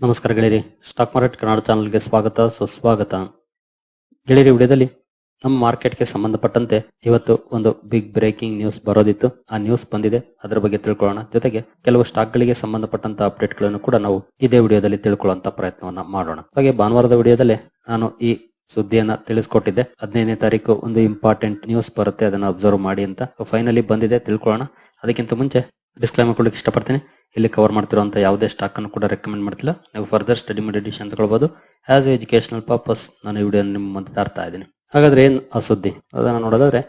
ನಮಸ್ಕಾರ ಗೆಳೆಯರಿ stock market Kannada ಚಾನಲ್ಗೆ ಸ್ವಾಗತ, ಸುಸ್ವಾಗತ. ಗೆಳೆಯರಿ ವಿಡಿಯೋದಲ್ಲಿ ನಮ್ಮ ಮಾರ್ಕೆಟ್ಗೆ ಸಂಬಂಧಪಟ್ಟಂತೆ ಇವತ್ತು ಒಂದು ಬಿಗ್ ಬ್ರೇಕಿಂಗ್ ನ್ಯೂಸ್ ಬರೋದಿತ್ತು. ಆ ನ್ಯೂಸ್ ಬಂದಿದೆ, ಅದರ ಬಗ್ಗೆ ತಿಳ್ಕೊಳ್ಳೋಣ. ಜೊತೆಗೆ ಕೆಲವು ಸ್ಟಾಕ್ಗಳಿಗೆ ಸಂಬಂಧಪಟ್ಟಂತ ಅಪ್ಡೇಟ್ಗಳನ್ನು ಕೂಡ ನಾವು ಇದೇ ವಿಡಿಯೋದಲ್ಲಿ ತಿಳ್ಕೊಳ್ಳುವಂತ ಪ್ರಯತ್ನವನ್ನ ಮಾಡೋಣ. ಹಾಗೆ ಭಾನುವಾರದ ವಿಡಿಯೋದಲ್ಲಿ ನಾನು ಈ ಸುದ್ದಿಯನ್ನ ತಿಳಿಸ್ಕೊಟ್ಟಿದ್ದೆ. ಹದಿನೈದನೇ ತಾರೀಕು ಒಂದು ಇಂಪಾರ್ಟೆಂಟ್ ನ್ಯೂಸ್ ಬರುತ್ತೆ, ಅದನ್ನ ಅಬ್ಸರ್ವ್ ಮಾಡಿ ಅಂತ. ಫೈನಲಿ ಬಂದಿದೆ, ತಿಳ್ಕೊಳ್ಳೋಣ. ಅದಕ್ಕಿಂತ ಮುಂಚೆ ಡಿಸ್ಕ್ಲೈಮರ್ ಕೊಡಕ್ಕೆ ಇಷ್ಟಪಡ್ತೀನಿ. ಇಲ್ಲಿ ಕವರ್ ಮಾಡ್ತಿರುವಂಥ ಯಾವುದೇ ಸ್ಟಾಕ್ ಅನ್ನು ಕೂಡ ರೆಕಮೆಂಡ್ ಮಾಡ್ತಿಲ್ಲ. ನೀವು ಫರ್ದರ್ ಸ್ಟಡಿ ಮೆಡಿಟೇಷನ್ ಅಂತ ಕೊಳ್ಬೋದು ಆಸ್ ಎಜುಕೇಶನಲ್ ಪರ್ಪಸ್ ನಾನು ಈ ವಿಡಿಯೋ ನಿಮ್ಮ ಮುಂದೆ ತರ್ತಾ ಇದ್ದೀನಿ. ಹಾಗಾದ್ರೆ ಏನು ಆ ಸುದ್ದಿ ಅದನ್ನು ನೋಡೋದಾದ್ರೆ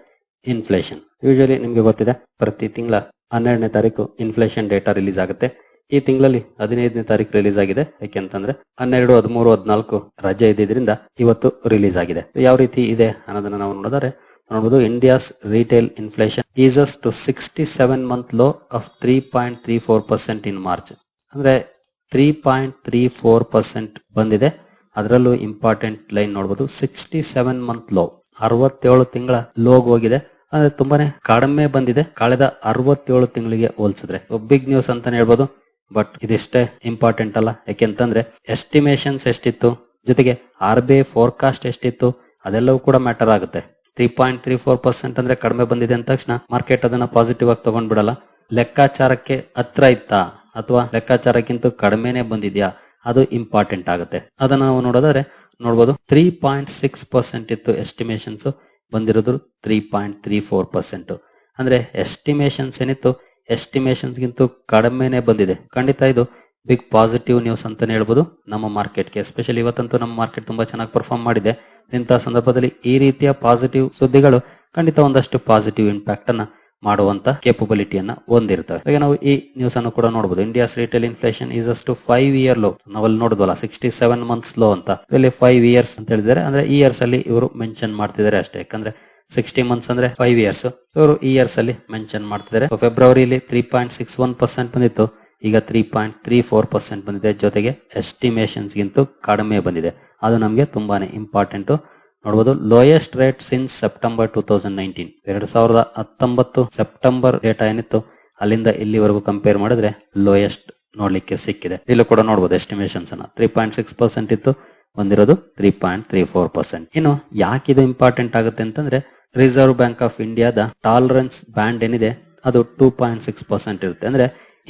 ಇನ್ಫ್ಲೇಷನ್ ಯೂಶಲಿ ನಿಮಗೆ ಗೊತ್ತಿದೆ, ಪ್ರತಿ ತಿಂಗಳ ಹನ್ನೆರಡನೇ ತಾರೀಕು ಇನ್ಫ್ಲೇಷನ್ ಡೇಟಾ ರಿಲೀಸ್ ಆಗುತ್ತೆ. ಈ ತಿಂಗಳಲ್ಲಿ ಹದಿನೈದನೇ ತಾರೀಕು ರಿಲೀಸ್ ಆಗಿದೆ. ಯಾಕೆಂತಂದ್ರೆ ಹನ್ನೆರಡು, ಹದಿಮೂರು, ಹದಿನಾಲ್ಕು ರಜೆ ಇದ್ದಿದ್ರಿಂದ ಇವತ್ತು ರಿಲೀಸ್ ಆಗಿದೆ. ಯಾವ ರೀತಿ ಇದೆ ಅನ್ನೋದನ್ನ ನಾವು ನೋಡಿದ್ರೆ ನೋಡಬಹುದು India's retail inflation eases to sixty seven month low of three point three four percent in March ಅಂದ್ರೆ three point three four percent ಬಂದಿದೆ. ಅದರಲ್ಲೂ ಇಂಪಾರ್ಟೆಂಟ್ ಲೈನ್ ನೋಡಬಹುದು ಸಿಕ್ಸ್ಟಿ ಸೆವೆನ್ ಮಂತ್ ಲೋ ಅರವತ್ತೇಳು ತಿಂಗಳ ಲೋಗ್ ಹೋಗಿದೆ. ಅಂದ್ರೆ ತುಂಬಾನೇ ಕಡಿಮೆ ಬಂದಿದೆ. ಕಳೆದ ಅರವತ್ತೇಳು ತಿಂಗಳಿಗೆ ಹೋಲಿಸಿದ್ರೆ. ಬಿಗ್ ನ್ಯೂಸ್ ಅಂತಾನೆ ಹೇಳ್ಬೋದು ಬಟ್ ಇದಿಷ್ಟೇ ಇಂಪಾರ್ಟೆಂಟ್ ಅಲ್ಲ. ಯಾಕೆಂತಂದ್ರೆ ಎಸ್ಟಿಮೇಷನ್ಸ್ ಎಷ್ಟಿತ್ತು? ಜೊತೆಗೆ ಆರ್ ಬಿ ಐ ಫೋರ್ಕಾಸ್ಟ್ ಎಷ್ಟಿತ್ತು? ಅದೆಲ್ಲವೂ ಕೂಡ ಮ್ಯಾಟರ್ ಆಗುತ್ತೆ. Three point three four percent ಅಂದ್ರೆ ಕಡಿಮೆ ಬಂದಿದೆ ಅಂದ ತಕ್ಷಣ ಮಾರ್ಕೆಟ್ ಅದನ್ನ ಪಾಸಿಟಿವ್ ಆಗಿ ತಗೊಂಡ್ಬಿಡಲ್ಲ. ಲೆಕ್ಕಾಚಾರಕ್ಕೆ ಹತ್ರ ಇತ್ತಾ? ಅಥವಾ ಲೆಕ್ಕಾಚಾರಕ್ಕಿಂತ ಕಡಿಮೆನೆ ಬಂದಿದ್ಯಾ? ಅದು ಇಂಪಾರ್ಟೆಂಟ್ ಆಗುತ್ತೆ. ಅದನ್ನ ನಾವು ನೋಡೋದಾದ್ರೆ ನೋಡ್ಬೋದು ತ್ರೀ ಪಾಯಿಂಟ್ ಸಿಕ್ಸ್ ಪರ್ಸೆಂಟ್ ಇತ್ತು ಎಸ್ಟಿಮೇಷನ್ಸ್ ಬಂದಿರೋದು three point three four percent ಅಂದ್ರೆ ಎಸ್ಟಿಮೇಷನ್ಸ್ ಏನಿತ್ತು? ಎಸ್ಟಿಮೇಶನ್ಸ್ ಗಿಂತ ಕಡಿಮೆನೆ ಬಂದಿದೆ. ಖಂಡಿತ ಇದು ಬಿಗ್ ಪಾಸಿಟಿವ್ ನ್ಯೂಸ್ ಅಂತಾನೆ ಹೇಳ್ಬೋದು. ನಮ್ಮ ಮಾರ್ಕೆಟ್ಗೆ ಎಸ್ಪೆಷಲಿ ಇವತ್ತಂತೂ ನಮ್ಮ ಮಾರ್ಕೆಟ್ ತುಂಬಾ ಚೆನ್ನಾಗಿ ಪರ್ಫಾರ್ಮ್ ಮಾಡಿದೆ. ಇಂತಹ ಸಂದರ್ಭದಲ್ಲಿ ಈ ರೀತಿಯ ಪಾಸಿಟಿವ್ ಸುದ್ದಿಗಳು ಖಂಡಿತ ಒಂದಷ್ಟು ಪಾಸಿಟಿವ್ ಇಂಪ್ಯಾಕ್ಟ್ ಅನ್ನ ಮಾಡುವಂತ ಕೇಪಬಿಲಿಟಿಯನ್ನ ಹೊಂದಿರ್ತವೆ. ಹಾಗೆ ನಾವು ಈ ನ್ಯೂಸ್ ಅನ್ನು ಕೂಡ ನೋಡಬಹುದು ಇಂಡಿಯಾಸ್ ರಿಟೇಲ್ ಇನ್ಫ್ಲೇಷನ್ ಈಸ್ ಅಷ್ಟು ಫೈವ್ ಇಯರ್ ಲೋ ನಾವಲ್ಲಿ ನೋಡಿದ್ವಲ್ಲ ಸಿಕ್ಸ್ಟಿ ಸೆವೆನ್ ಮಂತ್ಸ್ ಲೋ ಅಂತ. ಇಲ್ಲಿ ಫೈವ್ ಇಯರ್ಸ್ ಅಂತ ಹೇಳಿದ್ದಾರೆ. ಅಂದ್ರೆ ಇಯರ್ಸ್ ಅಲ್ಲಿ ಇವರು ಮೆನ್ಷನ್ ಮಾಡ್ತಿದ್ದಾರೆ ಅಷ್ಟೇ. ಯಾಕಂದ್ರೆ ಸಿಕ್ಸ್ಟಿ ಮಂತ್ಸ್ ಅಂದ್ರೆ ಫೈವ್ ಇಯರ್ಸ್ ಇವರು ಇಯರ್ಸ್ ಅಲ್ಲಿ ಮೆನ್ಷನ್ ಮಾಡ್ತಿದ್ದಾರೆ. ಫೆಬ್ರವರಿಲಿ three point six one percent ಬಂದಿತ್ತು. ಈಗ three point three four percent ಬಂದಿದೆ. ಜೊತೆಗೆ ಎಸ್ಟಿಮೇಷನ್ಸ್ ಗಿಂತ ಕಡಿಮೆ ಬಂದಿದೆ. ಅದು ನಮಗೆ ತುಂಬಾನೇ ಇಂಪಾರ್ಟೆಂಟು ನೋಡಬಹುದು lowest rate since September two thousand nineteen ಎರಡು ಸಾವಿರದ ಹತ್ತೊಂಬತ್ತು ಸೆಪ್ಟೆಂಬರ್ ಡೇಟಾ ಏನಿತ್ತು? ಅಲ್ಲಿಂದ ಇಲ್ಲಿವರೆಗೂ ಕಂಪೇರ್ ಮಾಡಿದ್ರೆ ಲೋಯೆಸ್ಟ್ ನೋಡ್ಲಿಕ್ಕೆ ಸಿಕ್ಕಿದೆ. ಇಲ್ಲೂ ಕೂಡ ನೋಡ್ಬೋದು ಎಸ್ಟಿಮೇಷನ್ಸ್ ಅನ್ನ. ತ್ರೀ ಪಾಯಿಂಟ್ ಸಿಕ್ಸ್ ಪರ್ಸೆಂಟ್ ಇತ್ತು. ಬಂದಿರೋದು three point three four percent ಇನ್ನು ಯಾಕೆ ಇದು ಇಂಪಾರ್ಟೆಂಟ್ ಆಗುತ್ತೆ ಅಂತಂದ್ರೆ ರಿಸರ್ವ್ ಬ್ಯಾಂಕ್ ಆಫ್ ಇಂಡಿಯಾದ ಟಾಲರೆನ್ಸ್ ಬ್ಯಾಂಡ್ ಏನಿದೆ, ಅದು ಟೂ ಪಾಯಿಂಟ್ ಸಿಕ್ಸ್ ಪರ್ಸೆಂಟ್ ಇರುತ್ತೆ. ಅಂದ್ರೆ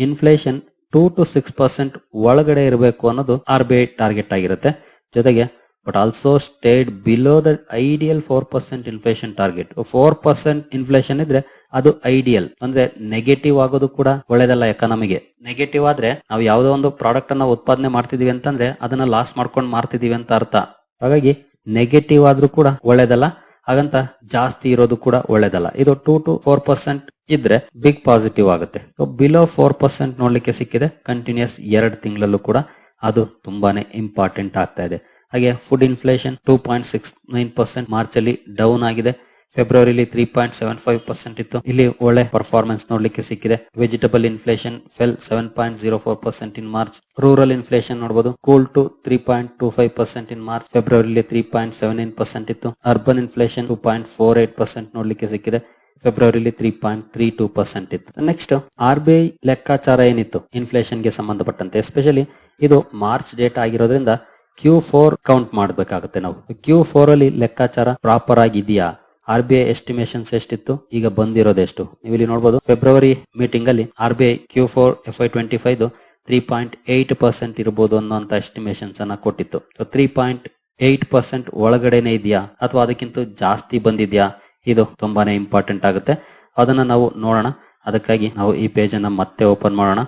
inflation two to six percent ಒಳಗಡೆ ಇರಬೇಕು ಅನ್ನೋದು ಆರ್ ಬಿ ಐ ಟಾರ್ಗೆಟ್ ಆಗಿರುತ್ತೆ. ಜೊತೆಗೆ but also state below the ideal four percent inflation target four percent inflation ಇದ್ರೆ ಅದು ಐಡಿಯಲ್ ಅಂದ್ರೆ ನೆಗೆಟಿವ್ ಆಗೋದು ಕೂಡ ಒಳ್ಳೇದಲ್ಲ ಎಕಾನಮಿಗೆ ನೆಗೆಟಿವ್ ಆದ್ರೆ ನಾವು ಯಾವುದೋ ಒಂದು ಪ್ರಾಡಕ್ಟ್ ಅನ್ನ ಉತ್ಪಾದನೆ ಮಾಡ್ತಿದೀವಿ ಅಂತಂದ್ರೆ ಅದನ್ನ ಲಾಸ್ ಮಾಡ್ಕೊಂಡು ಮಾರ್ತಿದೀವಿ ಅಂತ ಅರ್ಥ. ಹಾಗಾಗಿ ನೆಗೆಟಿವ್ ಆದ್ರೂ ಕೂಡ ಒಳ್ಳೇದಲ್ಲ. ಹಾಗಂತ ಜಾಸ್ತಿ ಇರೋದು ಕೂಡ ಒಳ್ಳೇದಲ್ಲ. ಇದು ಟೂ ಟು ಫೋರ್ ಪರ್ಸೆಂಟ್ ಇದ್ರೆ ಬಿಗ್ ಪಾಸಿಟಿವ್ ಆಗುತ್ತೆ. ಬಿಲೋ ಫೋರ್ ಪರ್ಸೆಂಟ್ ನೋಡ್ಲಿಕ್ಕೆ ಸಿಕ್ಕಿದೆ. ಕಂಟಿನ್ಯೂಸ್ ಎರಡು ತಿಂಗಳಲ್ಲೂ ಕೂಡ ಅದು ತುಂಬಾನೇ ಇಂಪಾರ್ಟೆಂಟ್ ಆಗ್ತಾ ಇದೆ. ಹಾಗೆ food inflation two point six nine percent March ಅಲ್ಲಿ ಡೌನ್ ಆಗಿದೆ. ಫೆಬ್ರವರಿಲಿ three point seven five percent ಇತ್ತು. ಇಲ್ಲಿ ಒಳ್ಳೆ ಪರ್ಫಾರ್ಮೆನ್ಸ್ ನೋಡ್ಲಿಕ್ಕೆ ಸಿಕ್ಕಿದೆ. Vegetable inflation fell seven point zero four percent in March rural inflation ನೋಡಬಹುದು cool to three point two five percent in March ಫೆಬ್ರವರಿಲಿ three point seven nine percent ಇತ್ತು. Urban inflation two point four eight percent ನೋಡ್ಲಿಕ್ಕೆ ಸಿಕ್ಕಿದೆ. ಫೆಬ್ರವರಿಲಿ three point three two percent ಇತ್ತು. Next R B I ಲೆಕ್ಕಾಚಾರ ಏನಿತ್ತು? ಇನ್ಫ್ಲೇಷನ್ಗೆ ಸಂಬಂಧಪಟ್ಟಂತೆ. Especially ಇದು March date ಆಗಿರೋದ್ರಿಂದ ಕ್ಯೂ ಫೋರ್ ಕೌಂಟ್ ಮಾಡಬೇಕಾಗುತ್ತೆ ನಾವು. ಕ್ಯೂ ಫೋರ್ ಅಲ್ಲಿ ಲೆಕ್ಕಾಚಾರ ಪ್ರಾಪರ್ ಆಗಿದೆಯಾ? ಆರ್ ಬಿ ಐ ಎಸ್ಟಿಮೇಷನ್ಸ್ ಎಷ್ಟಿತ್ತು? ಈಗ ಬಂದಿರೋದು ಎಷ್ಟು? ನೀವು ಇಲ್ಲಿ ನೋಡಬಹುದು ಫೆಬ್ರವರಿ ಮೀಟಿಂಗ್ ಅಲ್ಲಿ R B I Q four F I twenty five three point eight percent ಇರಬಹುದು ಅನ್ನೋಂತ ಎಸ್ಟಿಮೇಷನ್ಸ್ ಅನ್ನ ಕೊಟ್ಟಿತ್ತು. ತ್ರೀ ಪಾಯಿಂಟ್ ಏಟ್ ಪರ್ಸೆಂಟ್ ಒಳಗಡೆನೆ ಇದೆಯಾ? ಅಥವಾ ಅದಕ್ಕಿಂತ ಜಾಸ್ತಿ ಬಂದಿದ್ಯಾ? ಇದು ತುಂಬಾನೇ ಇಂಪಾರ್ಟೆಂಟ್ ಆಗುತ್ತೆ. ಅದನ್ನ ನಾವು ನೋಡೋಣ. ಅದಕ್ಕಾಗಿ ನಾವು ಈ ಪೇಜ್ ಅನ್ನ ಮತ್ತೆ ಓಪನ್ ಮಾಡೋಣ.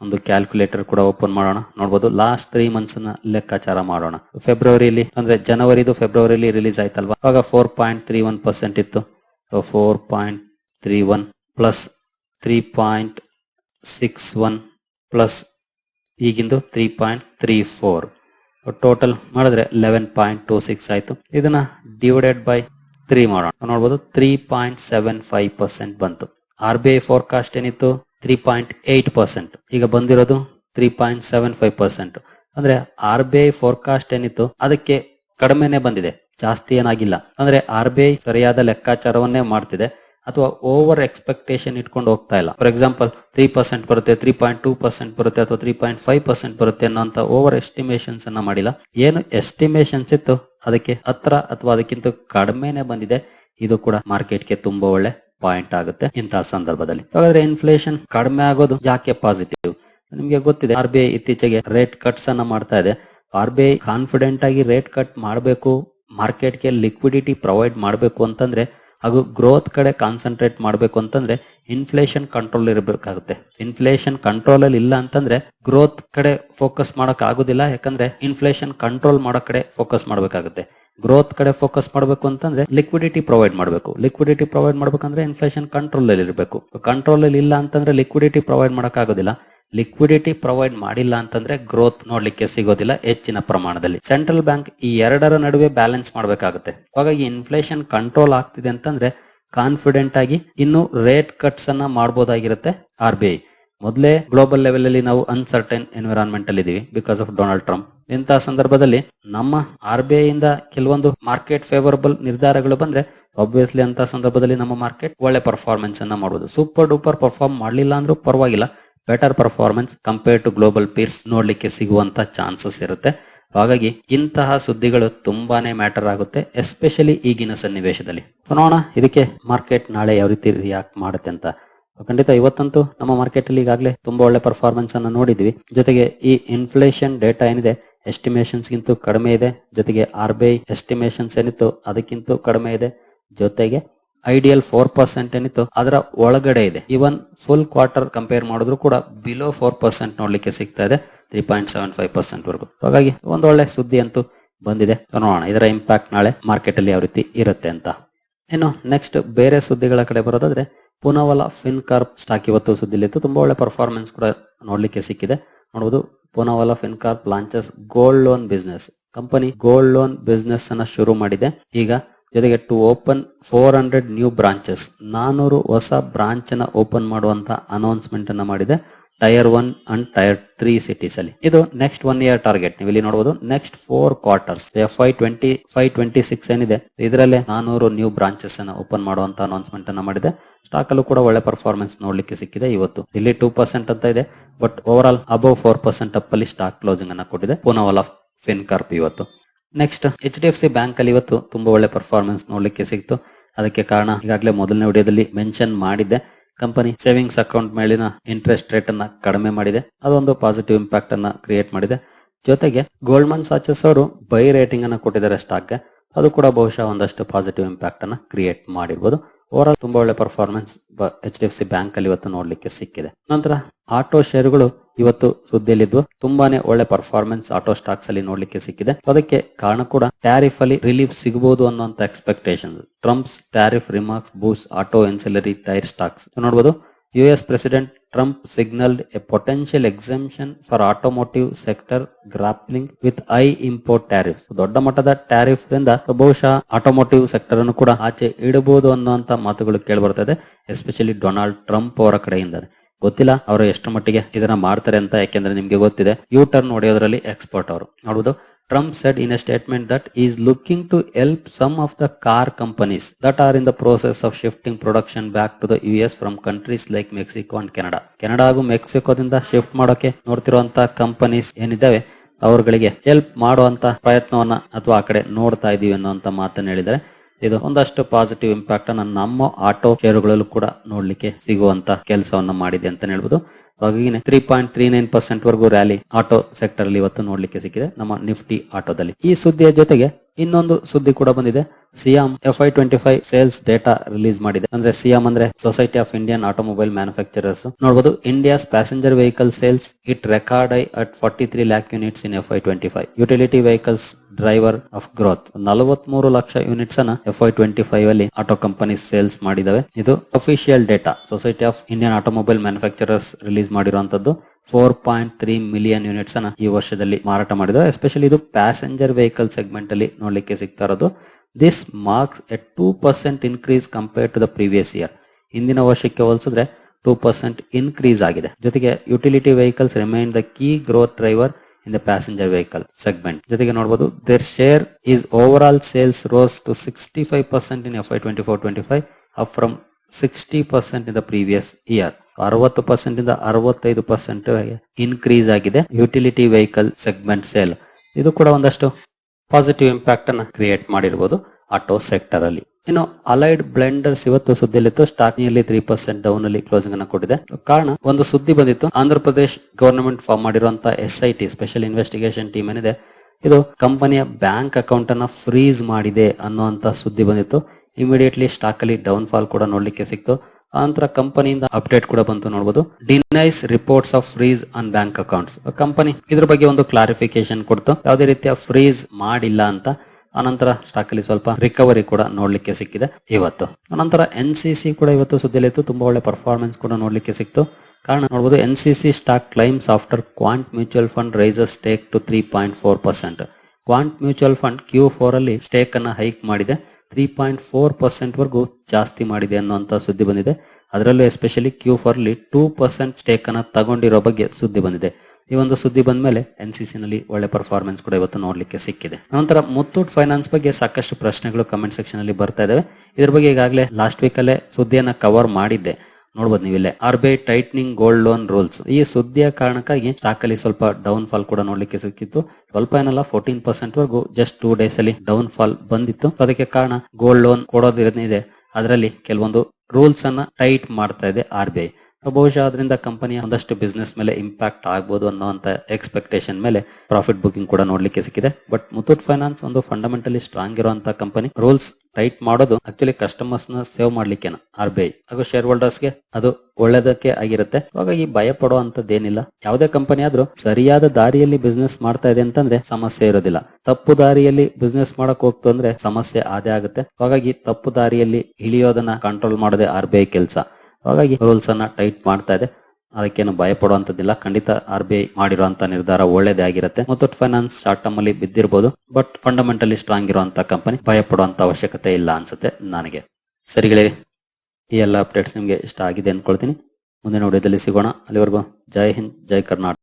ಒಂದು ಕ್ಯಾಲ್ಕುಲೇಟರ್ ಕೂಡ ಓಪನ್ ಮಾಡೋಣ. ನೋಡಬಹುದು ಲಾಸ್ಟ್ ತ್ರೀ ಮಂತ್ಸ್ನ ಲೆಕ್ಕಾಚಾರ ಮಾಡೋಣ. ಫೆಬ್ರವರಿಲಿ ಅಂದ್ರೆ ಜನವರಿದು ಫೆಬ್ರವರಿಲಿ ರಿಲೀಸ್ ಆಯ್ತಲ್ವಾ? ಆಗ four point three one percent ಇತ್ತು. Four point three one plus three point six one plus ಈಗಿಂದು three point three four total ಮಾಡಿದ್ರೆ ಲೆವೆನ್ ಪಾಯಿಂಟ್ ಟೂ ಸಿಕ್ಸ್ ಆಯ್ತು. ಇದನ್ನ ಡಿವೈಡೆಡ್ ಬೈ ತ್ರೀ ಮಾಡೋಣ. ನೋಡಬಹುದು three point seven five percent ಬಂತು. R B I forecast ಏನಿತ್ತು? Three point eight percent ಈಗ ಬಂದಿರೋದು three point seven five percent ಅಂದ್ರೆ ಆರ್ ಬಿ ಐ ಫೋರ್ಕಾಸ್ಟ್ ಏನಿತ್ತು, ಅದಕ್ಕೆ ಕಡಿಮೆನೆ ಬಂದಿದೆ, ಜಾಸ್ತಿ ಏನಾಗಿಲ್ಲ. ಅಂದ್ರೆ ಆರ್ ಬಿ ಐ ಸರಿಯಾದ ಲೆಕ್ಕಾಚಾರವನ್ನೇ ಮಾಡ್ತಿದೆ, ಅಥವಾ ಓವರ್ ಎಕ್ಸ್ಪೆಕ್ಟೇಷನ್ ಇಟ್ಕೊಂಡು ಹೋಗ್ತಾ ಇಲ್ಲ. ಫಾರ್ ಎಕ್ಸಾಂಪಲ್ ತ್ರೀ ಪರ್ಸೆಂಟ್ ಬರುತ್ತೆ ತ್ರೀ ಪಾಯಿಂಟ್ ಟೂ ಪರ್ಸೆಂಟ್ ಬರುತ್ತೆ, ಅಥವಾ ತ್ರೀ ಪಾಯಿಂಟ್ ಫೈವ್ ಪರ್ಸೆಂಟ್ ಬರುತ್ತೆ ಅನ್ನೋಂತ ಓವರ್ ಎಸ್ಟಿಮೇಷನ್ಸ್ ಅನ್ನ ಮಾಡಿಲ್ಲ. ಏನು ಎಸ್ಟಿಮೇಷನ್ಸ್ ಇತ್ತು, ಅದಕ್ಕೆ ಹತ್ರ ಅಥವಾ ಅದಕ್ಕಿಂತ ಕಡಿಮೆನೆ ಬಂದಿದೆ, ಇದು ಕೂಡ ಮಾರ್ಕೆಟ್ಗೆ ತುಂಬಾ ಒಳ್ಳೆ ಪಾಯಿಂಟ್ ಆಗುತ್ತೆ ಇಂತಹ ಸಂದರ್ಭದಲ್ಲಿ. ಹಾಗಾದ್ರೆ ಇನ್ಫ್ಲೇಷನ್ ಕಡಿಮೆ ಆಗೋದು ಯಾಕೆ ಪಾಸಿಟಿವ್ ನಿಮ್ಗೆ ಗೊತ್ತಿದೆ ಆರ್ ಬಿ ಐ ಇತ್ತೀಚೆಗೆ ರೇಟ್ ಕಟ್ಸ್ ಅನ್ನ ಮಾಡ್ತಾ ಇದೆ. ಆರ್ ಬಿ ಐ ಕಾನ್ಫಿಡೆಂಟ್ ಆಗಿ ರೇಟ್ ಕಟ್ ಮಾಡಬೇಕು ಮಾರ್ಕೆಟ್ಗೆ ಲಿಕ್ವಿಡಿಟಿ ಪ್ರೊವೈಡ್ ಮಾಡಬೇಕು ಅಂತಂದ್ರೆ, ಹಾಗೂ ಗ್ರೋತ್ ಕಡೆ ಕಾನ್ಸಂಟ್ರೇಟ್ ಮಾಡಬೇಕು ಅಂತಂದ್ರೆ ಇನ್ಫ್ಲೇಷನ್ ಕಂಟ್ರೋಲ್ ಇರಬೇಕಾಗುತ್ತೆ. ಇನ್ಫ್ಲೇಷನ್ ಕಂಟ್ರೋಲ್ ಅಲ್ಲಿ ಇಲ್ಲ ಅಂತಂದ್ರೆ ಗ್ರೋತ್ ಕಡೆ ಫೋಕಸ್ ಮಾಡಕ್ ಆಗುದಿಲ್ಲ, ಯಾಕಂದ್ರೆ ಇನ್ಫ್ಲೇಷನ್ ಕಂಟ್ರೋಲ್ ಮಾಡೋ ಕಡೆ ಫೋಕಸ್ ಮಾಡಬೇಕಾಗುತ್ತೆ. ಗ್ರೋತ್ ಕಡೆ ಫೋಕಸ್ ಮಾಡಬೇಕು ಅಂತಂದ್ರೆ ಲಿಕ್ವಿಡಿಟಿ ಪ್ರೊವೈಡ್ ಮಾಡಬೇಕು. ಲಿಕ್ವಿಡಿಟಿ ಪ್ರೊವೈಡ್ ಮಾಡಬೇಕಂದ್ರೆ ಇನ್ಫ್ಲೇಷನ್ ಕಂಟ್ರೋಲ್ ಅಲ್ಲಿ ಇರಬೇಕು. ಕಂಟ್ರೋಲ್ ಅಲ್ಲಿ ಇಲ್ಲ ಅಂತಂದ್ರೆ ಲಿಕ್ವಿಡಿಟಿ ಪ್ರೊವೈಡ್ ಮಾಡಕ್ ಆಗೋದಿಲ್ಲ ಲಿಕ್ವಿಡಿಟಿ ಪ್ರೊವೈಡ್ ಮಾಡಿಲ್ಲ ಅಂತಂದ್ರೆ ಗ್ರೋತ್ ನೋಡ್ಲಿಕ್ಕೆ ಸಿಗೋದಿಲ್ಲ ಹೆಚ್ಚಿನ ಪ್ರಮಾಣದಲ್ಲಿ. ಸೆಂಟ್ರಲ್ ಬ್ಯಾಂಕ್ ಈ ಎರಡರ ನಡುವೆ ಬ್ಯಾಲೆನ್ಸ್ ಮಾಡಬೇಕಾಗುತ್ತೆ. ಹಾಗಾಗಿ ಇನ್ಫ್ಲೇಷನ್ ಕಂಟ್ರೋಲ್ ಆಗ್ತಿದೆ ಅಂತಂದ್ರೆ ಕಾನ್ಫಿಡೆಂಟ್ ಆಗಿ ಇನ್ನು ರೇಟ್ ಕಟ್ಸ್ ಅನ್ನ ಮಾಡಬಹುದಾಗಿರುತ್ತೆ ಆರ್ ಬಿ ಐ ಮೊದಲೇ ಗ್ಲೋಬಲ್ ಲೆವೆಲ್ ಅಲ್ಲಿ ನಾವು ಅನ್ಸರ್ಟೈನ್ ಎನ್ವಿರಾನ್ಮೆಂಟ್ ಅಲ್ಲಿ ಇದೀವಿ ಬಿಕಾಸ್ ಆಫ್ ಡೊನಾಲ್ಡ್ ಟ್ರಂಪ್ ಇಂತಹ ಸಂದರ್ಭದಲ್ಲಿ ನಮ್ಮ ಆರ್ ಬಿ ಐ ಇಂದ ಕೆಲವೊಂದು ಮಾರ್ಕೆಟ್ ಫೇವರಬಲ್ ನಿರ್ಧಾರಗಳು ಬಂದ್ರೆ ಆಬ್ವಿಯಸ್ಲಿ ಅಂತ ಸಂದರ್ಭದಲ್ಲಿ ನಮ್ಮ ಮಾರ್ಕೆಟ್ ಒಳ್ಳೆ ಪರ್ಫಾರ್ಮೆನ್ಸ್ ಅನ್ನ ಮಾಡುವುದು ಸೂಪರ್ ಡೂಪರ್ ಪರ್ಫಾರ್ಮ್ ಮಾಡಲಿಲ್ಲ ಅಂದ್ರೂ ಪರವಾಗಿಲ್ಲ better performance compare to global peers ನೋಡ್ಲಿಕ್ಕೆ ಸಿಗುವಂತ ಚಾನ್ಸಸ್ ಇರುತ್ತೆ. ಹಾಗಾಗಿ ಇಂತಹ ಸುದ್ದಿಗಳು ತುಂಬಾನೇ ಮ್ಯಾಟರ್ ಆಗುತ್ತೆ ಎಸ್ಪೆಷಲಿ ಈಗಿನ ಸನ್ನಿವೇಶದಲ್ಲಿ. ನೋಡೋಣ, ಇದಕ್ಕೆ ಮಾರ್ಕೆಟ್ ನಾಳೆ ಯಾವ ರೀತಿ ರಿಯಾಕ್ಟ್ ಮಾಡುತ್ತೆ ಅಂತ. ಖಂಡಿತ ಇವತ್ತಂತೂ ನಮ್ಮ ಮಾರ್ಕೆಟ್ ಅಲ್ಲಿ ಈಗಾಗಲೇ ತುಂಬಾ ಒಳ್ಳೆ ಪರ್ಫಾರ್ಮೆನ್ಸ್ ಅನ್ನು ನೋಡಿದ್ವಿ. ಜೊತೆಗೆ ಈ ಇನ್ಫ್ಲೇಷನ್ ಡೇಟಾ ಏನಿದೆ ಎಸ್ಟಿಮೇಷನ್ಸ್ ಗಿಂತ ಕಡಿಮೆ ಇದೆ. ಜೊತೆಗೆ ಆರ್ ಬಿ ಐ ಎಸ್ಟಿಮೇಷನ್ಸ್ ಏನಿತ್ತು ಅದಕ್ಕಿಂತ ಕಡಿಮೆ ಇದೆ. ಜೊತೆಗೆ ಐಡಿಯಲ್ ಫೋರ್ ಪರ್ಸೆಂಟ್ ಏನಿತ್ತು ಅದರ ಒಳಗಡೆ ಇದೆ. ಇವನ್ ಫುಲ್ ಕ್ವಾರ್ಟರ್ ಕಂಪೇರ್ ಮಾಡಿದ್ರು ಕೂಡ ಬಿಲೋ ಫೋರ್ ಪರ್ಸೆಂಟ್ ನೋಡ್ಲಿಕ್ಕೆ ಸಿಗ್ತಾ ಇದೆ three point seven five percent ವರೆಗೂ. ಹಾಗಾಗಿ ಒಂದೊಳ್ಳೆ ಸುದ್ದಿ ಅಂತೂ ಬಂದಿದೆ. ನೋಡೋಣ ಇದರ ಇಂಪ್ಯಾಕ್ಟ್ ನಾಳೆ ಮಾರ್ಕೆಟ್ ಅಲ್ಲಿ ಯಾವ ರೀತಿ ಇರುತ್ತೆ ಅಂತ. ಇನ್ನು ನೆಕ್ಸ್ಟ್ ಬೇರೆ ಸುದ್ದಿಗಳ ಕಡೆ ಬರೋದಾದ್ರೆ ಪುನವಲ ಫಿನ್ಕಾರ್ಪ್ ಸ್ಟಾಕ್ ಇವತ್ತು ಸುದ್ದಿಲಿತ್ತು. ತುಂಬಾ ಒಳ್ಳೆ ಪರ್ಫಾರ್ಮೆನ್ಸ್ ಕೂಡ ನೋಡ್ಲಿಕ್ಕೆ ಸಿಕ್ಕಿದೆ. ನೋಡಬಹುದು Fincorp launches gold loan business company gold loan business ಅನ್ನ ಶುರು ಮಾಡಿದೆ. ಈಗ ಜೊತೆಗೆ to open four hundred new branches ನಾನೂರು ಹೊಸ ಬ್ರಾಂಚ್ ಅನ್ನ ಓಪನ್ ಮಾಡುವಂತ ಅನೌನ್ಸ್ಮೆಂಟ್ ಅನ್ನ ಮಾಡಿದೆ. Tier one and tier three cities ಅಲ್ಲಿ. ಇದು ನೆಕ್ಸ್ಟ್ ಒನ್ ಇಯರ್ ಟಾರ್ಗೆಟ್ ನೀವು ಇಲ್ಲಿ ನೋಡಬಹುದು next four quarters F I twenty five twenty six ಏನಿದೆ? ಇದರಲ್ಲೇ ನಾನೂರು ನ್ಯೂ ಬ್ರಾಂಚಸ್ ಅನ್ನು ಓಪನ್ ಮಾಡುವಂತ ಅನೌನ್ಸ್ಮೆಂಟ್ ಅನ್ನ ಮಾಡಿದೆ. ಸ್ಟಾಕ್ ಅಲ್ಲೂ ಕೂಡ ಒಳ್ಳೆ ಪರ್ಫಾರ್ಮೆನ್ಸ್ ನೋಡ್ಲಿಕ್ಕೆ ಸಿಕ್ಕಿದೆ ಇವತ್ತು. ಇಲ್ಲಿ ಟೂ ಪರ್ಸೆಂಟ್ ಅಂತ ಇದೆ but overall above four percent up ಅಲ್ಲಿ ಸ್ಟಾಕ್ ಕ್ಲೋಸಿಂಗ್ ಅನ್ನ ಕೊಟ್ಟಿದೆ. ಪೂನಾವಲ್ ಆಫ್ ಫಿನ್ಕಾರ್ಪ್ ಇವತ್ತು. Next H D F C bank ಅಲ್ಲಿ ಇವತ್ತು ತುಂಬಾ ಒಳ್ಳೆ ಪರ್ಫಾರ್ಮೆನ್ಸ್ ನೋಡ್ಲಿಕ್ಕೆ ಸಿಕ್ತು. ಅದಕ್ಕೆ ಕಾರಣ ಈಗಾಗಲೇ ಮೊದಲನೇ ವಿಡಿಯೋದಲ್ಲಿ ಮೆನ್ಷನ್ ಮಾಡಿದ್ದೆ. ಕಂಪನಿ ಸೇವಿಂಗ್ಸ್ ಅಕೌಂಟ್ ಮೇಲಿನ ಇಂಟ್ರೆಸ್ಟ್ ರೇಟ್ ಅನ್ನ ಕಡಿಮೆ ಮಾಡಿದೆ. ಅದೊಂದು ಪಾಸಿಟಿವ್ ಇಂಪ್ಯಾಕ್ಟ್ ಅನ್ನ ಕ್ರಿಯೇಟ್ ಮಾಡಿದೆ. ಜೊತೆಗೆ ಗೋಲ್ಡ್ಮನ್ ಸಾಚಸ್ ಅವರು ಬೈ ರೇಟಿಂಗ್ ಅನ್ನ ಕೊಟ್ಟಿದ್ದಾರೆ ಸ್ಟಾಕ್ಗೆ ಅದು ಕೂಡ ಬಹುಶಃ ಒಂದಷ್ಟು ಪಾಸಿಟಿವ್ ಇಂಪ್ಯಾಕ್ಟ್ ಅನ್ನ ಕ್ರಿಯೇಟ್ ಮಾಡಿರ್ಬೋದು. ಓವರ್ ಆಲ್ ತುಂಬಾ ಒಳ್ಳೆ performance H D F C bank ಅಲ್ಲಿ ಇವತ್ತು ನೋಡ್ಲಿಕ್ಕೆ ಸಿಕ್ಕಿದೆ. ನಂತರ ಆಟೋ ಶೇರುಗಳು ಇವತ್ತು ಸುದ್ದಿಯಲ್ಲಿದ್ದು ತುಂಬಾನೇ ಒಳ್ಳೆ ಪರ್ಫಾರ್ಮೆನ್ಸ್ ಆಟೋ ಸ್ಟಾಕ್ಸ್ ಅಲ್ಲಿ ನೋಡ್ಲಿಕ್ಕೆ ಸಿಕ್ಕಿದೆ. ಅದಕ್ಕೆ ಕಾರಣ ಕೂಡ ಟ್ಯಾರಿಫ್ ಅಲ್ಲಿ ರಿಲೀಫ್ ಸಿಗಬಹುದು ಅನ್ನುವಂತ expectation Trump's tariff remarks boost auto ancillary tyre stocks ನೋಡಬಹುದು US president Trump signalled a potential exemption for automotive sector grappling with high import tariff ದೊಡ್ಡ ಮಟ್ಟದ ಟ್ಯಾರಿಫ್ ದಿಂದ ಬಹುಶಃ ಆಟೋಮೋಟಿವ್ ಸೆಕ್ಟರ್ ಅನ್ನು ಕೂಡ ಆಚೆ ಇಡಬಹುದು ಅನ್ನುವಂತ ಮಾತುಗಳು ಕೇಳಿ ಬರ್ತದೆ ಎಸ್ಪೆಷಲಿ ಡೊನಾಲ್ಡ್ ಟ್ರಂಪ್ ಅವರ ಕಡೆಯಿಂದ. ಗೊತ್ತಿಲ್ಲ, ಅವರು ಎಷ್ಟು ಮಟ್ಟಿಗೆ ಇದನ್ನ ಮಾಡ್ತಾರೆ ಅಂತ, ಯಾಕೆಂದ್ರೆ ನಿಮ್ಗೆ ಗೊತ್ತಿದೆ ಯು ಟರ್ನ್ ಹೊಡೆಯೋದ್ರಲ್ಲಿ ಎಕ್ಸ್ಪರ್ಟ್ ಅವರು. ನೋಡುದು Trump said in a statement that is looking to help some of the car companies that are in the process of shifting production back to the U S from countries like Mexico and Canada Canada ಹಾಗೂ ಮೆಕ್ಸಿಕೋದಿಂದ shift ಮಾಡೋಕೆ ನೋಡ್ತಿರುವಂತ companies ಏನಿದ್ದಾವೆ, ಅವರುಗಳಿಗೆ help ಮಾಡುವಂತ ಪ್ರಯತ್ನವನ್ನ ಅಥವಾ ಆ ಕಡೆ ನೋಡ್ತಾ ಇದೀವಿ ಅನ್ನೋ ಅಂತ ಮಾತನ್ನ ಹೇಳಿದರೆ ಇದು ಒಂದಷ್ಟು ಪಾಸಿಟಿವ್ ಇಂಪ್ಯಾಕ್ಟ್ ಅನ್ನ ನಮ್ಮ ಆಟೋ ಶೇರುಗಳಲ್ಲೂ ಕೂಡ ನೋಡ್ಲಿಕ್ಕೆ ಸಿಗುವಂತ ಕೆಲಸವನ್ನ ಮಾಡಿದೆ ಅಂತ ಹೇಳ್ಬೋದು. ಹಾಗಾಗಿ three point three nine percent ವರೆಗೂ ರ್ಯಾಲಿ ಆಟೋ ಸೆಕ್ಟರ್ ಅಲ್ಲಿ ಇವತ್ತು ನೋಡ್ಲಿಕ್ಕೆ ಸಿಕ್ಕಿದೆ ನಮ್ಮ ನಿಫ್ಟಿ ಆಟೋದಲ್ಲಿ ಈ ಸುದ್ದಿಯ ಜೊತೆಗೆ ಇನ್ನೊಂದು ಸುದ್ದಿ ಕೂಡ ಬಂದಿದೆ. SIAM F I twenty five sales data release ಮಾಡಿದೆ. ಅಂದ್ರೆ ಸಿಯಾಮ್ ಅಂದ್ರೆ society of Indian automobile manufacturers ನೋಡಬಹುದು India's passenger vehicle sales it record high at forty three lakh units in F I twenty five utility vehicles driver of growth ನಲವತ್ಮೂರು ಲಕ್ಷ units ಅನ್ನ F I twenty five ಅಲ್ಲಿ auto company sales ಮಾಡಿದವೆ. ಇದು official data society of Indian automobile manufacturers release ಮಾಡಿರುವಂತದ್ದು. Four point three million units ಅನ್ನ ಈ ವರ್ಷದಲ್ಲಿ ಮಾರಾಟ ಮಾಡಿದ್ರು ಎಸ್ಪೆಷಲಿ ಇದು ಪ್ಯಾಸೆಂಜರ್ ವೆಹಿಕಲ್ ಸೆಗ್ಮೆಂಟ್ ಅಲ್ಲಿ ನೋಡ್ಲಿಕ್ಕೆ ಸಿಗ್ತಾ ಇರೋದು. This marks a two percent increase compare to the previous year ಹಿಂದಿನ ವರ್ಷಕ್ಕೆ ಹೋಲಿಸಿದ್ರೆ ಟೂ ಪರ್ಸೆಂಟ್ ಇನ್ಕ್ರೀಸ್ ಆಗಿದೆ. ಜೊತೆಗೆ utility vehicles remain the key growth driver in the passenger vehicle segment ಜೊತೆಗೆ ನೋಡಬಹುದು their share is overall sales rose to sixty five percent in F I twenty four twenty five up from sixty percent ಇಂದ previous year ಅರವತ್ತು percent ಇಂದ ಅರವತ್ತೈದು percent increase ಆಗಿದೆ. Utility vehicle segment sale ಇದು ಕೂಡ ಒಂದಷ್ಟು ಪಾಸಿಟಿವ್ ಇಂಪ್ಯಾಕ್ಟ್ ಅನ್ನ create ಮಾಡಿರ್ಬೋದು ಆಟೋ ಸೆಕ್ಟರ್ ಅಲ್ಲಿ. ಇನ್ನು ಅಲೈಡ್ ಬ್ಲೆಂಡರ್ಸ್ ಇವತ್ತು ಸುದ್ದಿಯಲ್ಲಿತ್ತು. ಸ್ಟಾಕ್ನಲ್ಲಿ ತ್ರೀ ಪರ್ಸೆಂಟ್ ಡೌನ್ ಅಲ್ಲಿ ಕ್ಲೋಸಿಂಗ್ ಅನ್ನು ಕೊಟ್ಟಿದೆ. ಕಾರಣ ಒಂದು ಸುದ್ದಿ ಬಂದಿತ್ತು. ಆಂಧ್ರ ಪ್ರದೇಶ್ ಗವರ್ನಮೆಂಟ್ ಫಾರ್ಮ್ ಮಾಡಿರುವಂತಹ S I T special investigation team ಏನಿದೆ, ಇದು ಕಂಪನಿಯ ಬ್ಯಾಂಕ್ ಅಕೌಂಟ್ ಅನ್ನ ಫ್ರೀಸ್ ಮಾಡಿದೆ ಅನ್ನುವಂತ ಸುದ್ದಿ ಬಂದಿತ್ತು. ಇಮಿಡಿಯೇಟ್ಲಿ ಸ್ಟಾಕ್ ಅಲ್ಲಿ ಡೌನ್ ಫಾಲ್ ಕೂಡ ನೋಡ್ಲಿಕ್ಕೆ ಸಿಕ್ತು. ಆನಂತರ ಕಂಪನಿಯಿಂದ ಅಪ್ಡೇಟ್ ಕೂಡ ಬಂತು ನೋಡಬಹುದು denies reports of freeze on bank accounts company ಇದ್ರ ಬಗ್ಗೆ ಒಂದು ಕ್ಲಾರಿಫಿಕೇಶನ್ ಕೊಡ್ತು. ಯಾವುದೇ ರೀತಿಯ ಫ್ರೀಸ್ ಮಾಡಿಲ್ಲ ಅಂತ. ಅನಂತರ ಸ್ಟಾಕ್ ಅಲ್ಲಿ ಸ್ವಲ್ಪ ರಿಕವರಿ ಕೂಡ ನೋಡ್ಲಿಕ್ಕೆ ಸಿಕ್ಕಿದೆ ಇವತ್ತು. ಆನಂತರ ಎನ್ ಸಿ ಕೂಡ ಇವತ್ತು ಸುದ್ದಿಲಿತ್ತು ತುಂಬಾ ಒಳ್ಳೆ ಪರ್ಫಾರ್ಮೆನ್ಸ್ ಕೂಡ ನೋಡ್ಲಿಕ್ಕೆ ಸಿಕ್ತು. ಕಾರಣ ನೋಡಬಹುದು N C C stock climbs after Quant mutual fund raises stake to three point four percent Quant mutual fund Q four ಅಲ್ಲಿ ಸ್ಟೇಕ್ ಅನ್ನ ಹೈಕ್ ಮಾಡಿದೆ. ತ್ರೀ ಪಾಯಿಂಟ್ ಫೋರ್ ಪರ್ಸೆಂಟ್ ವರೆಗೂ ಜಾಸ್ತಿ ಮಾಡಿದೆ ಅನ್ನುವಂತ ಸುದ್ದಿ ಬಂದಿದೆ. ಅದರಲ್ಲೂ ಎಸ್ಪೆಷಲಿ ಕ್ಯೂ ಫೋರ್ ಅಲ್ಲಿ ಟೂ ಪರ್ಸೆಂಟ್ ಸ್ಟೇಕ್ ಅನ್ನ ತಗೊಂಡಿರೋ ಬಗ್ಗೆ ಸುದ್ದಿ ಬಂದಿದೆ. ಈ ಒಂದು ಸುದ್ದಿ ಬಂದ ಮೇಲೆ ಎನ್ ಸಿ ನಲ್ಲಿ ಒಳ್ಳೆ ಪರ್ಫಾರ್ಮೆನ್ಸ್ ಕೂಡ ಇವತ್ತು ನೋಡ್ಲಿಕ್ಕೆ ಸಿಕ್ಕಿದೆ. ನಂತರ ಮುತ್ತೂಟ್ ಫೈನಾನ್ಸ್ ಬಗ್ಗೆ ಸಾಕಷ್ಟು ಪ್ರಶ್ನೆಗಳು ಕಮೆಂಟ್ ಸೆಕ್ಷನ್ ಅಲ್ಲಿ ಬರ್ತಾ ಇದಾವೆ. ಇದ್ರ ಬಗ್ಗೆ ಈಗಾಗಲೇ ಲಾಸ್ಟ್ ವೀಕ್ ಅಲ್ಲೇ ಸುದ್ದಿಯನ್ನ ಕವರ್ ಮಾಡಿದ್ದೆ. ನೋಡ್ಬೋದು ನೀವು ಇಲ್ಲೇ. R B tightening gold loan rules ಈ ಸುದ್ದಿಯ ಕಾರಣಕ್ಕಾಗಿ ಸ್ಟಾಕ್ ಅಲ್ಲಿ ಸ್ವಲ್ಪ ಡೌನ್ ಫಾಲ್ ಕೂಡ ನೋಡ್ಲಿಕ್ಕೆ ಸಿಕ್ಕಿತ್ತು. ಸ್ವಲ್ಪ ಏನಲ್ಲ ಫೋರ್ಟೀನ್ ಪರ್ಸೆಂಟ್ ವರೆಗೂ ಜಸ್ಟ್ ಟೂ ಡೇಸ್ ಅಲ್ಲಿ ಡೌನ್ ಫಾಲ್ ಬಂದಿತ್ತು ಅದಕ್ಕೆ ಕಾರಣ ಗೋಲ್ಡ್ ಲೋನ್ ಕೊಡೋದಿರೋದಿದೆ ಅದರಲ್ಲಿ ಕೆಲವೊಂದು ರೂಲ್ಸ್ ಅನ್ನ ಟೈಟ್ ಮಾಡ್ತಾ ಇದೆ ಆರ್ ಬಿ ಬಹುಶಃ ಅದರಿಂದ ಕಂಪನಿಯ ಒಂದಷ್ಟು ಬಿಸ್ನೆಸ್ ಮೇಲೆ ಇಂಪ್ಯಾಕ್ಟ್ ಆಗ್ಬೋದು ಅನ್ನೋಂತ ಎಕ್ಸ್ಪೆಕ್ಟೇಷನ್ ಮೇಲೆ ಪ್ರಾಫಿಟ್ ಬುಕಿಂಗ್ ಕೂಡ ನೋಡ್ಲಿಕ್ಕೆ ಸಿಕ್ಕಿದೆ. ಬಟ್ ಮುತ್ತೂಟ್ ಫೈನಾನ್ಸ್ ಒಂದು ಫಂಡಮೆಂಟಲಿ ಸ್ಟ್ರಾಂಗ್ ಇರುವಂತ ಕಂಪನಿ ರೂಲ್ಸ್ ಟೈಟ್ ಮಾಡೋದು ಆಕ್ಚುಲಿ ಕಸ್ಟಮರ್ಸ್ನ ಸೇವ್ ಮಾಡ್ಲಿಕ್ಕೆ ಆರ್ ಬಿ ಐ ಹಾಗೂ ಶೇರ್ ಹೋಲ್ಡರ್ಸ್ಗೆ ಅದು ಒಳ್ಳೇದಕ್ಕೆ ಆಗಿರುತ್ತೆ. ಹಾಗಾಗಿ ಭಯ ಪಡುವಂತದ್ದೇನಿಲ್ಲ ಯಾವುದೇ ಕಂಪನಿ ಆದ್ರೂ ಸರಿಯಾದ ದಾರಿಯಲ್ಲಿ ಬಿಸ್ನೆಸ್ ಮಾಡ್ತಾ ಇದೆ ಅಂತಂದ್ರೆ ಸಮಸ್ಯೆ ಇರೋದಿಲ್ಲ. ತಪ್ಪು ದಾರಿಯಲ್ಲಿ ಬಿಸ್ನೆಸ್ ಮಾಡಕ್ ಹೋಗ್ತು ಅಂದ್ರೆ ಸಮಸ್ಯೆ ಆದೇ ಆಗುತ್ತೆ. ಹಾಗಾಗಿ ತಪ್ಪು ದಾರಿಯಲ್ಲಿ ಇಳಿಯೋದನ್ನ ಕಂಟ್ರೋಲ್ ಮಾಡೋದೇ ಆರ್ ಬಿ ಐ ಕೆಲಸ. ಹಾಗಾಗಿ ರೂಲ್ಸ್ ಅನ್ನ ಟೈಟ್ ಮಾಡ್ತಾ ಇದೆ. ಅದಕ್ಕೇನು ಭಯ ಪಡುವಂತದ್ದಿಲ್ಲ ಖಂಡಿತ ಆರ್ ಬಿ ಐ ಮಾಡಿರುವಂತ ನಿರ್ಧಾರ ಒಳ್ಳೇದೇ ಆಗಿರುತ್ತೆ. ಮುತ್ತೂಟ್ ಫೈನಾನ್ಸ್ ಶಾರ್ಟ್ ಟರ್ಮ್ ಅಲ್ಲಿ ಬಿದ್ದಿರಬಹುದು ಬಟ್ ಫಂಡಮೆಂಟಲಿ ಸ್ಟ್ರಾಂಗ್ ಇರುವಂತ ಕಂಪನಿ ಭಯ ಪಡುವಂತ ಅವಶ್ಯಕತೆ ಇಲ್ಲ ಅನ್ಸುತ್ತೆ ನನಗೆ. ಸರಿಗಳೇ ಈ ಎಲ್ಲ ಅಪ್ಡೇಟ್ಸ್ ನಿಮ್ಗೆ ಇಷ್ಟ ಆಗಿದೆ ಅಂದ್ಕೊಳ್ತೀನಿ ಮುಂದಿನ ವಿಡಿಯೋದಲ್ಲಿ ಸಿಗೋಣ. ಅಲ್ಲಿವರೆಗೂ ಜೈ ಹಿಂದ್, ಜೈ ಕರ್ನಾಟಕ.